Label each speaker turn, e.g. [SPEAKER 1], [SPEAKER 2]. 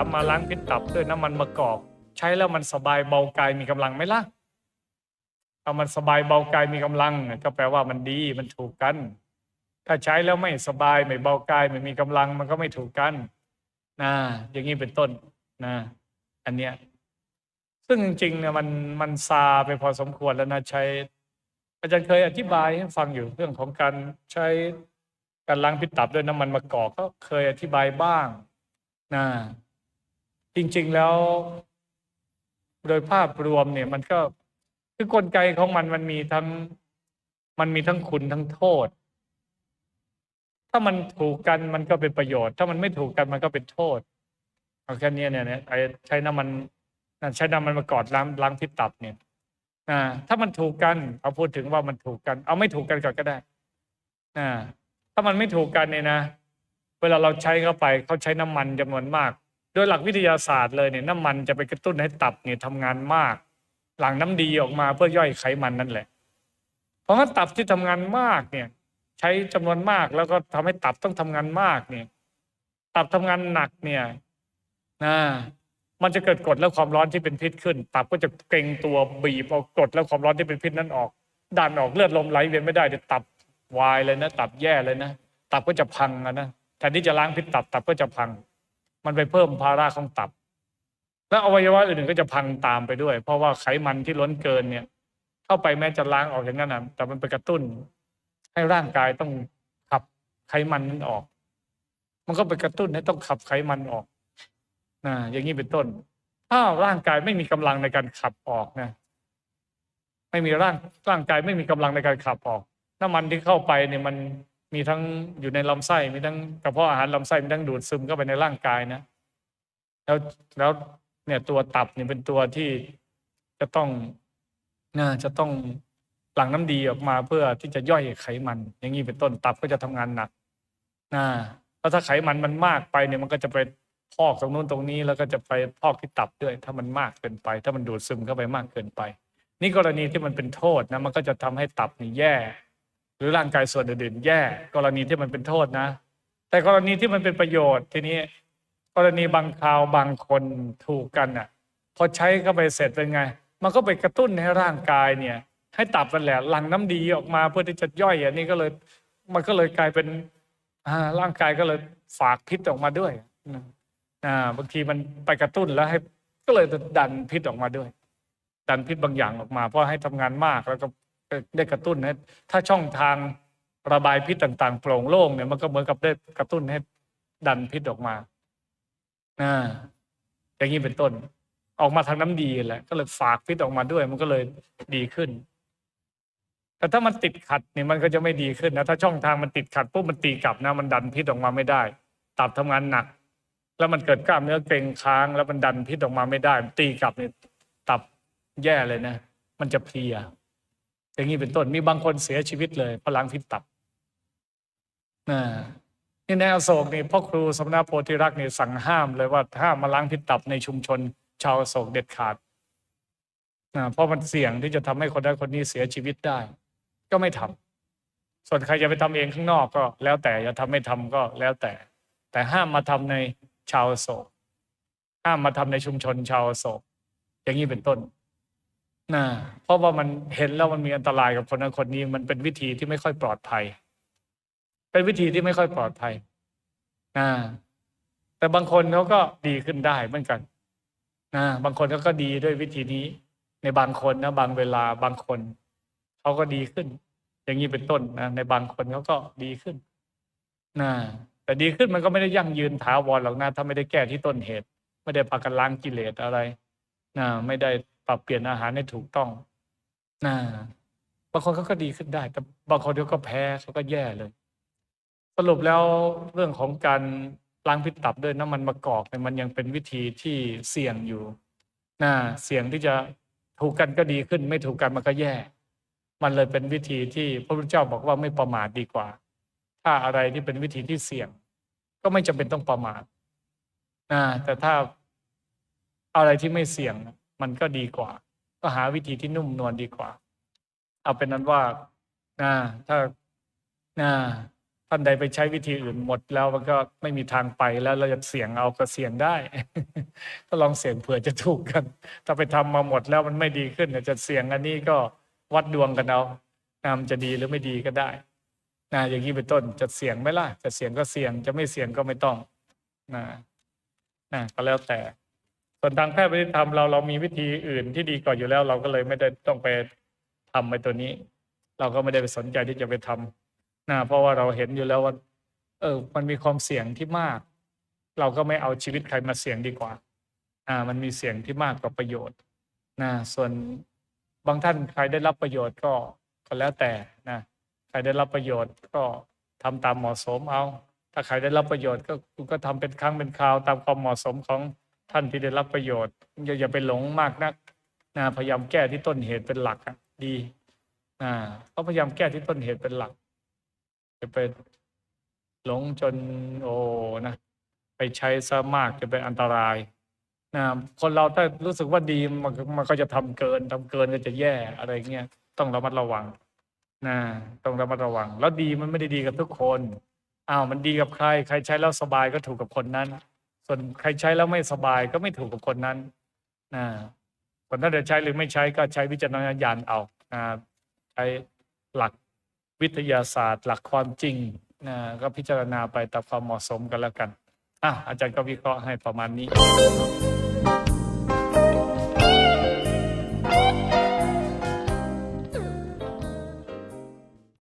[SPEAKER 1] ามมาล้างพิษตับด้วยน้ำมันมะกอก ใช้แล้วมันสบายเบากายมีกำลังไหมล่ะเอามันสบายเบากายมีกำลังก็แปลว่ามันดีมันถูกกัน ถ้าใช้แล้วไม่สบายไม่เบากายไม่มีกำลังมันก็ไม่ถูกกันนะอย่างนี้เป็นต้นนะอันเนี้ยซึ่งจริงๆเนี่ยมันมันซาไปพอสมควรแล้วนะใช้อาจารย์เคยอธิบายให้ฟังอยู่เรื่องของการใช้การล้างพิษตับด้วยน้ำมันมะกอกก็เคยอธิบายบ้างนะ ริง ๆ แล้ว โดยภาพรวมเนี่ย มันก็คือกลไกของมันมันมีทั้ง มันมีทั้งคุณทั้งโทษ ถ้ามันถูกกันมันก็เป็นประโยชน์ ถ้ามันไม่ถูกกันมันก็เป็นโทษเอาแค่นี้เนี่ยเนี่ยไอ้ใช้น้ำมันใช้น้ำมันมากอดล้างล้างพิษตับเนี่ยอ่าถ้ามันถูกกันเอาพูดถึงว่ามันถูกกัน เอาไม่ถูกกันก่อนก็ได้อ่าถ้ามันไม่ถูกกันเนี่ยนะเวลาเราใช้เข้าไปเขาใช้น้ำมันจำนวนมาก โดยหลักวิทยาศาสตร์เลยเนี่ยน้ำมันจะไปกระตุ้นให้ตับเนี่ยทำงานมาก หลั่งน้ำดีออกมาเพื่อย่อยไขมันนั่นแหละ เพราะงั้นตับที่ทำงานมากเนี่ย ใช้จำนวนมากแล้วก็ทำให้ตับต้องทำงานมากเนี่ย ตับทำงานหนักเนี่ยนะมันจะเกิดกรดและความร้อนที่เป็นพิษขึ้น ตับก็จะเกร็งตัวบีบเอากรดและความร้อนที่เป็นพิษนั้นออกดันออกเลือดลมไหลเวียนไม่ได้เดี๋ยวตับวายเลยนะ ตับแย่เลยนะ ตับก็จะพังนะแทนที่จะล้างพิษตับตับก็จะพัง มันไปเพิ่มภาระของตับ แล้วอวัยวะอื่นๆก็จะพังตามไปด้วย เพราะว่าไขมันที่ล้นเกินเนี่ย เข้าไปแม้จะล้างออกอย่างนั้นนะแต่มันไปกระตุ้น ให้ร่างกายต้องขับไขมันนั้นออก มันก็ไปกระตุ้นให้ต้องขับไขมันออกนะอย่างนี้เป็นต้น ถ้าร่างกายไม่มีกำลังในการขับออกนะไม่มีร่างร่างกายไม่มีกำลังในการขับออกน้ำมันที่เข้าไปเนี่ยมัน มีทั้งอยู่ในลำไส้มีทั้งกระเพาะอาหารลำไส้มีทั้งดูดซึมเข้าไปในร่างกายนะ แล้วแล้วเนี่ยตัวตับเนี่ยเป็นตัวที่จะต้องน่าจะต้องหลั่งน้ำดีออกมาเพื่อที่จะย่อยไขมัน อย่างนี้เป็นต้นตับก็จะทำงานหนักนะแล้วถ้าไขมันมันมากไปเนี่ยมันก็จะไปพอกตรงนู้นตรงนี้ แล้วก็จะไปพอกที่ตับด้วย ถ้ามันมากเกินไป ถ้ามันดูดซึมเข้าไปมากเกินไป นี่กรณีที่มันเป็นโทษนะมันก็จะทำให้ตับนี่แย่ หรือร่างกายส่วนอื่นๆ แย่กรณีที่มันเป็นโทษนะ แต่กรณีที่มันเป็นประโยชน์ทีนี้ กรณีบางคราวบางคนถูกกันอะพอใช้เข้าไปเสร็จเป็นไง มันก็ไปกระตุ้นให้ร่างกายเนี่ย ให้ตับมันแหละหลั่งน้ำดีออกมาเพื่อที่จะย่อยอันนี้ก็เลยมันก็เลยกลายเป็นร่างกายก็เลยฝากพิษออกมาด้วยนะอ่าบางทีมันไปกระตุ้นแล้วให้ก็เลยดันพิษออกมาด้วย ดันพิษบางอย่างออกมา เพราะให้ทำงานมากแล้วก็ ได้กระตุ้นให้ถ้าช่องทางระบายพิษต่าง ๆ โปร่งโล่งเนี่ยมันก็เหมือนกับได้กระตุ้นให้ดันพิษออกมาอ่าอย่างนี้เป็นต้น ออกมาทางน้ำดีแหละ ก็เลยฝากพิษออกมาด้วย มันก็เลยดีขึ้น แต่ถ้ามันติดขัดเนี่ยมันก็จะไม่ดีขึ้นนะถ้าช่องทางมันติดขัดปุ๊บมันตีกลับนะมันดันพิษออกมาไม่ได้ ตับทำงานหนัก แล้วมันเกิดกล้ามเนื้อเกร็งค้าง แล้วมันดันพิษออกมาไม่ได้ ตีกลับเนี่ยตับแย่เลยนะมันจะเพลีย อย่างนี้เป็นต้นมีบางคนเสียชีวิตเลย พล้างพิษตับนะนี่ในอโศกนี่พ่อครูสมณโพธิรักษ์นี่สั่งห้ามเลยว่าห้ามมาล้างพิษตับในชุมชน ชาวอโศกเด็ดขาดนะเพราะมันเสี่ยงที่จะทำให้คนนั้นคนนี้เสียชีวิตได้ ก็ไม่ทำส่วนใครจะไปทำเองข้างนอกก็แล้วแต่จะทำไม่ทำก็แล้วแต่ แต่ห้ามมาทำในชาวอโศกห้ามมาทำในชุมชนชาวอโศก อย่างนี้เป็นต้น นะเพราะว่ามันเห็นแล้วมันมีอันตรายกับคนนั้นคนนี้มันเป็นวิธีที่ไม่ค่อยปลอดภัย เป็นวิธีที่ไม่ค่อยปลอดภัยนะแต่บางคนเขาก็ดีขึ้นได้เหมือนกันนะบางคนเขาก็ดีด้วยวิธีนี้ ในบางคนนะบางเวลาบางคนเขาก็ดีขึ้น อย่างนี้เป็นต้นนะในบางคนเขาก็ดีขึ้นนะแต่ดีขึ้นมันก็ไม่ได้ยั่งยืนถาวรหรอกนะถ้าไม่ได้แก้ที่ต้นเหตุ ไม่ได้พากันล้างกิเลสอะไรนะไม่ได้ ปรับเปลี่ยนอาหารให้ถูกต้องนะบางคนเขาก็ดีขึ้นได้ แต่บางคนเขาก็แพ้เขาก็แย่เลย สรุปแล้วเรื่องของการล้างพิษตับด้วยน้ำมันมะกอกเนี่ยมันยังเป็นวิธีที่เสี่ยงอยู่นะเสี่ยงที่จะถูกกันก็ดีขึ้น ไม่ถูกกันมันก็แย่ มันเลยเป็นวิธีที่พระพุทธเจ้าบอกว่าไม่ประมาทดีกว่า ถ้าอะไรที่เป็นวิธีที่เสี่ยง ก็ไม่จำเป็นต้องประมาทนะแต่ถ้าอะไรที่ไม่เสี่ยง มันก็ดีกว่า ก็หาวิธีที่นุ่มนวลดีกว่า เอาเป็นนั้นว่านะถ้านะท่านใดไปใช้วิธีอื่นหมดแล้วมันก็ไม่มีทางไปแล้วเราจะเสี่ยงเอาก็เสี่ยงได้ ก็ลองเสี่ยงเผื่อจะถูกกัน ถ้าไปทำมาหมดแล้วมันไม่ดีขึ้นจะเสี่ยงอันนี้ก็วัดดวงกันเอานะมันจะดีหรือไม่ดีก็ได้นะอย่างนี้เป็นต้นจะเสี่ยงไหมล่ะ จะเสี่ยงก็เสี่ยงจะไม่เสี่ยงก็ไม่ต้องนะนะก็แล้วแต่ ส่วนทางแพทย์วิทยธรรมเราเรามีวิธีอื่นที่ดีกว่าอยู่แล้ว เราก็เลยไม่ได้ต้องไปทำไอ้ตัวนี้ เราก็ไม่ได้ไปสนใจที่จะไปทำนะเพราะว่าเราเห็นอยู่แล้วว่า เออ มันมีความเสี่ยงที่มาก เราก็ไม่เอาชีวิตใครมาเสี่ยงดีกว่า อ่า มันมีเสี่ยงที่มากกว่าประโยชน์นะส่วนบางท่านใครได้รับประโยชน์ก็ก็แล้วแต่นะใครได้รับประโยชน์ก็ทำตามเหมาะสมเอา ถ้าใครได้รับประโยชน์ก็คุณก็ทำเป็นครั้งเป็นคราวตามความเหมาะสมของ ท่านที่ได้รับประโยชน์ อย่าอย่าไปหลงมากนักนะพยายามแก้ที่ต้นเหตุเป็นหลักอะดีนะก็พยายามแก้ที่ต้นเหตุเป็นหลักจะไปหลงจนโอ้นะไปใช้ซะมากจะเป็นอันตรายนะคนเราถ้ารู้สึกว่าดีมันมันก็จะทำเกินทำเกินก็จะแย่อะไรเงี้ยต้องระมัดระวังนะต้องระมัดระวัง แล้วดีมันไม่ได้ดีกับทุกคนอ้าวมันดีกับใคร ใครใช้แล้วสบายก็ถูกกับคนนั้น ส่วนใครใช้แล้วไม่สบายก็ไม่ถูกกับคนนั้นนะคนถ้าจะใช้หรือไม่ใช้ก็ใช้วิจารณญาณเอานะใช้หลักวิทยาศาสตร์ หลักความจริงนะก็พิจารณาไปตามความเหมาะสมกันแล้วกันอะอาจารย์ก็วิเคราะห์ให้ประมาณนี้